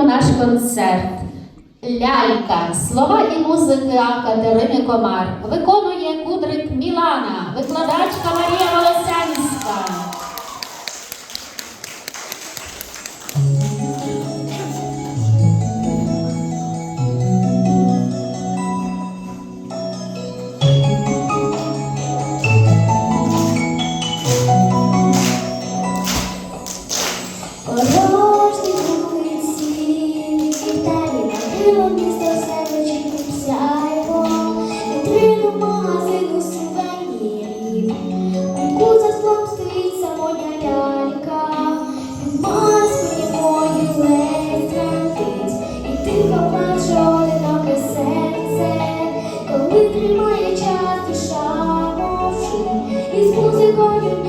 Продовжуємо наш концерт. Лялька, слова і музика Катерини Комар виконує кудрик Мілана, викладачка Марія Волосянська. going